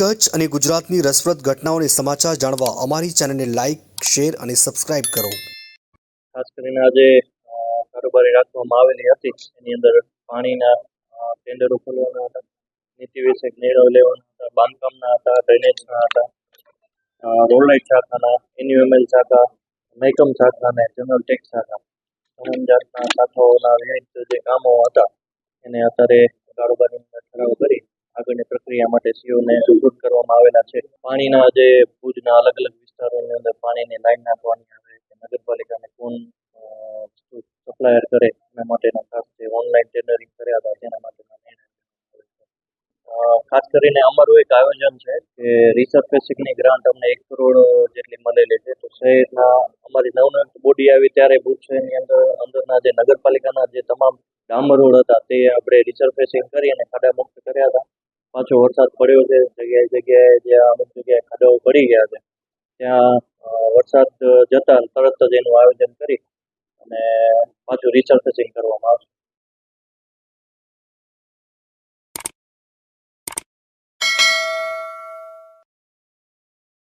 કચ્છ અને ગુજરાતની રસપ્રદ ઘટનાઓને સમાચાર જાણવા અમારી ચેનલને લાઇક શેર અને સબસ્ક્રાઇબ કરો. ખાસ કરીને આજે કારોબારી રાખવામાં આવેલી હતી. એની અંદર પાણીના ટેન્ડરો ખોલવાના હતા. નીતિ વિષયક નિર્ણયો લેવાના હતા. બાંધકામના હતા ડ્રેનેજના હતા. અ, રોડ લાઇટ શાખાના એન્યુએમએલ શાખા મહેકમ શાખા અને જનરલ ટેક્સ શાખા. તમામ જાતના શાખાઓના વિવિધ જે કામો હતા એને અત્યારે કારોબારી ઠરાવ કરી પ્રક્રિયા માટે સીઓને સુપૃત કરવામાં આવેલા છે. પાણીના જે ભુજના અલગ અલગ વિસ્તારોની અંદર પાણીની લાઈન નાખવાની આવે કે નગરપાલિકાને કોણ સપ્લાયર કરે એના માટેના ખાસ જે ઓનલાઈન ટેન્ડરિંગ કર્યા હતા તેના માટેના ખાસ કરીને અમારું એક આયોજન છે કે રિસર્ફેસિંગની ગ્રાન્ટ અમને એક કરોડ જેટલી મળેલી છે. તો શહેરના અમારી નવનિર્મિત બોડી આવી ત્યારે ભુજ શહેરની અંદર, અંદરના જે નગરપાલિકાના જે તમામ ડામર રોડ હતા તે આપણે રિસર્ફેસિંગ કરી અને ખાડા મુક્ત કર્યા હતા. પાછો વરસાદ પડ્યો છે, જગ્યાએ જગ્યાએ જ્યાં અમુક જગ્યાએ ખાડાઓ પડી ગયા છે, ત્યાં વરસાદ જતા તરત જ એનું આયોજન કરી અને પાછું રિસર્ફેસિંગ કરવામાં આવશે.